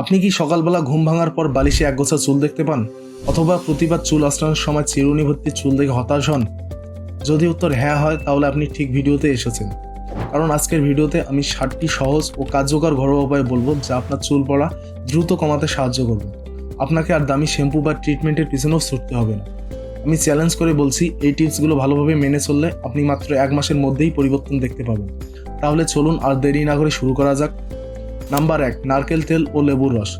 আপনি কি সকালবেলা ঘুম ভাঙার পর বালিশে একগোছা চুল দেখতে পান? অথবা প্রতিবার চুল আশ্রানোর সময় চিরুনি ভর্তি চুল দেখে হতাশ হন? যদি উত্তর হ্যাঁ হয়, তাহলে আপনি ঠিক ভিডিওতে এসেছেন। কারণ আজকের ভিডিওতে আমি ষাটটি সহজ ও কার্যকর ঘরোয়া উপায় বলব যা আপনার চুল পড়া দ্রুত কমাতে সাহায্য করবে। আপনাকে আর দামি শ্যাম্পু বা ট্রিটমেন্টের পিছনেও ছুটতে হবে না। আমি চ্যালেঞ্জ করে বলছি, এই টিপসগুলো ভালোভাবে মেনে চললে আপনি মাত্র এক মাসের মধ্যেই পরিবর্তন দেখতে পাবেন। তাহলে চলুন আর দেরি না করে শুরু করা যাক। নাম্বার এক, নারকেল তেল ও লেবুর রস।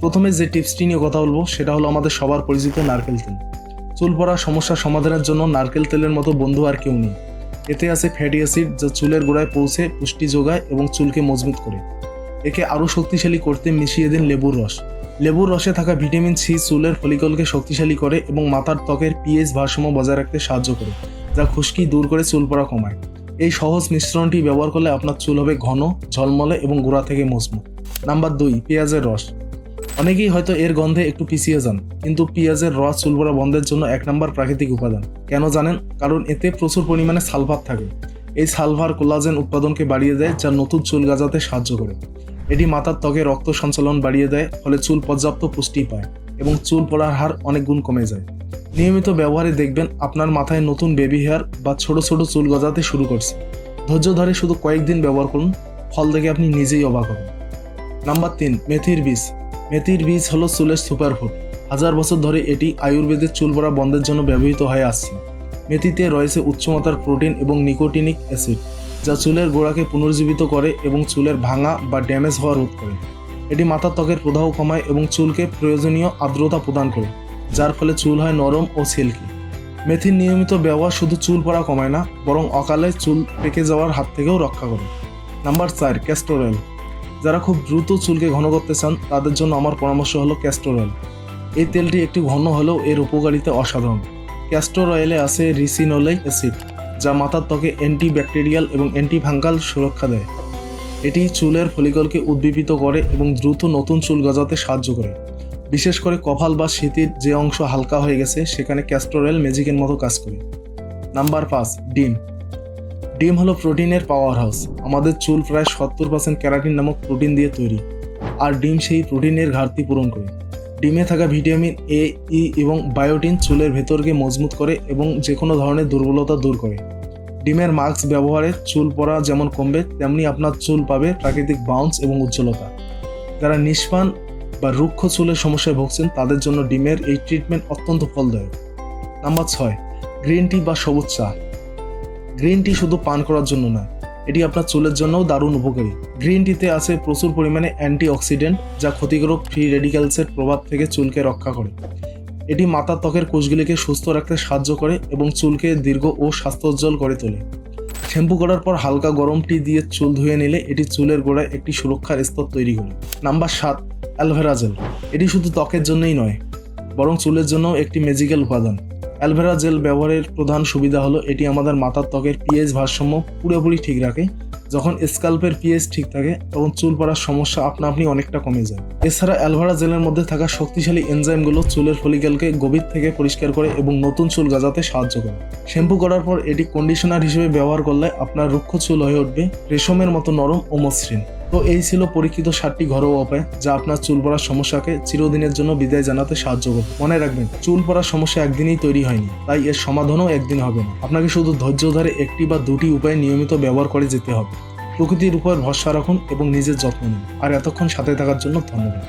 প্রথমে যে টিপসটি নিয়ে কথা বলব, সেটা হলো আমাদের সবার পরিচিত নারকেল তেল। চুল পড়ার সমস্যার সমাধানের জন্য নারকেল তেলের মতো বন্ধু আর কেউ নেই। এতে আছে ফ্যাটি অ্যাসিড যা চুলের গোড়ায় পৌঁছে পুষ্টি যোগায় এবং চুলকে মজবুত করে। একে আরও শক্তিশালী করতে মিশিয়ে দিন লেবুর রস। লেবুর রসে থাকা ভিটামিন সি চুলের ফলিকলকে শক্তিশালী করে এবং মাথার ত্বকের পিএইচ ভারসাম্য বজায় রাখতে সাহায্য করে, যা খুশকি দূর করে চুল পড়া কমায়। এই সহজ মিশ্রণটি ব্যবহার করলে আপনার চুল হবে ঘন, ঝলমলে এবং গোড়া থেকে মজবুত। নাম্বার দুই, পেঁয়াজের রস। অনেকেই হয়তো এর গন্ধে একটু পিছিয়ে যান, কিন্তু পেঁয়াজের রস চুল পড়া বন্ধের জন্য এক নম্বর প্রাকৃতিক উপাদান। কেন জানেন? কারণ এতে প্রচুর পরিমাণে সালফার থাকে। এই সালফার কোলাজেন উৎপাদনকে বাড়িয়ে দেয়, যা নতুন চুল গাজাতে সাহায্য করে। এটি মাথার ত্বকে রক্ত সঞ্চালন বাড়িয়ে দেয়, ফলে চুল পর্যাপ্ত পুষ্টি পায় এবং চুল পড়ার হার অনেক গুণ কমে যায়। নিয়মিত ব্যবহারে দেখবেন আপনার মাথায় নতুন বেবি হেয়ার বা ছোট ছোট চুল গজাতে শুরু করছে। ধৈর্য ধরে শুধু কয়েকদিন ব্যবহার করুন, ফল দেখে আপনি নিজেই অবাক হবেন। নাম্বার তিন, মেথির বীজ। মেথির বীজ হলো চুলের সুপারফুড হাজার বছর ধরে এটি আয়ুর্বেদের চুল পড়া বন্ধের জন্য ব্যবহৃত হয়ে আসছে। মেথিতে রয়েছে উচ্চমাত্রার প্রোটিন এবং নিকোটিনিক অ্যাসিড যা চুলের গোড়াকে পুনর্জীবিত করে এবং চুলের ভাঙা বা ড্যামেজ হওয়া রোধ করে। এটি মাথার ত্বকের প্রদাহ কমায় এবং চুলকে প্রয়োজনীয় আর্দ্রতা প্রদান করে। যার ফলে চুল হয় নরম ও সিল্কি। মেথির নিয়মিত ব্যবহার শুধু চুল পড়া কমায় না, বরং অকালে চুল পেকে যাওয়ার হাত থেকেও রক্ষা করে। নাম্বার চার, ক্যাস্টর অয়েল। যারা খুব দ্রুত চুলকে ঘন করতে চান, তাদের জন্য আমার পরামর্শ হলো ক্যাস্টর অয়েল। এই তেলটি একটি ঘন হলেও এর উপকারিতা অসাধারণ। ক্যাস্টর অয়েলে আছে রিসিনোলিক অ্যাসিড, যা মাথার ত্বকে অ্যান্টি ব্যাকটেরিয়াল এবং অ্যান্টি ফাঙ্গাল সুরক্ষা দেয়। এটি চুলের ফলিকলকে উদ্দীপিত করে এবং দ্রুত নতুন চুল গজাতে সাহায্য করে। বিশেষ করে কপাল বা শীতের যে অংশ হালকা হয়ে গেছে, সেখানে ক্যাস্টর অয়েল ম্যাজিকের মতো কাজ করে। নাম্বার পাঁচ, ডিম। ডিম হলো প্রোটিনের পাওয়ার হাউস আমাদের চুল প্রায় সত্তর পার্সেন্ট ক্যারাটিন নামক প্রোটিন দিয়ে তৈরি। আর ডিম সেই প্রোটিনের ঘাটতি পূরণ করে। ডিমে থাকা ভিটামিন এ ই এবং বায়োটিন চুলের ভেতরকে মজবুত করে এবং যে কোনো ধরনের দুর্বলতা দূর করে। ডিমের মাস্ক ব্যবহারে চুল পড়া যেমন কমবে, তেমনি আপনার চুল পাবে প্রাকৃতিক বাউন্স এবং উজ্জ্বলতা। যারা নিষ্পান বা রুক্ষ চুলের সমস্যায় ভুগছেন, তাদের জন্য ডিমের এই ট্রিটমেন্ট অত্যন্ত ফলদায়ক। নাম্বার ছয় গ্রিন টি বা সবুজ চা। গ্রিন টি শুধু পান করার জন্য নয় এটি আপনার চুলের জন্যও দারুণ উপকারী। গ্রিন টিতে আছে প্রচুর পরিমাণে অ্যান্টি অক্সিডেন্ট যা ক্ষতিকারক ফ্রি রেডিক্যালসের প্রভাব থেকে চুলকে রক্ষা করে। এটি মাথার ত্বকের কোষগুলিকে সুস্থ রাখতে সাহায্য করে এবং চুলকে দীর্ঘ ও স্বাস্থ্যোজ্জ্বল করে তোলে। শ্যাম্পু করার পর হালকা গরম টি দিয়ে চুল ধুয়ে নিলে এটি চুলের গোড়ায় একটি সুরক্ষার স্তর তৈরি হলো। নাম্বার সাত, অ্যালভেরা জেল। এটি শুধু ত্বকের জন্যই নয়, বরং চুলের জন্য একটি ম্যাজিক্যাল উপাদান। অ্যালভেরা জেল ব্যবহারের প্রধান সুবিধা হলো এটি আমাদের মাথার ত্বকের পিএইচ ভারসাম্য পুরোপুরি ঠিক রাখে যখন স্কাল্পের পিএইচ ঠিক থাকে, তখন চুল পড়ার সমস্যা আপনা আপনি অনেকটা কমে যায়। এছাড়া অ্যালভারা জেলের মধ্যে থাকা শক্তিশালী এনজাইমগুলো চুলের ফলিকেলকে গভীর থেকে পরিষ্কার করে এবং নতুন চুল গাজাতে সাহায্য করে। শ্যাম্পু করার পর এটি কন্ডিশনার হিসেবে ব্যবহার করলে আপনার রুক্ষ চুল হয়ে উঠবে রেশমের মতো নরম ও মসৃণ। তো এই ছিল পরীক্ষিত সাতটি ঘরোয়া উপায় যা আপনার চুল পড়ার সমস্যাকে চিরদিনের জন্য বিদায় জানাতে সাহায্য করবে। মনে রাখবেন, চুল পড়ার সমস্যা একদিনেই তৈরি হয়নি, তাই এর সমাধানও একদিন হবে না। আপনাকে শুধু ধৈর্য ধরে একটি বা দুটি উপায় নিয়মিত ব্যবহার করে যেতে হবে। প্রকৃতির উপর ভরসা রাখুন এবং নিজের যত্ন নিন। আর এতক্ষণ সাথে থাকার জন্য ধন্যবাদ।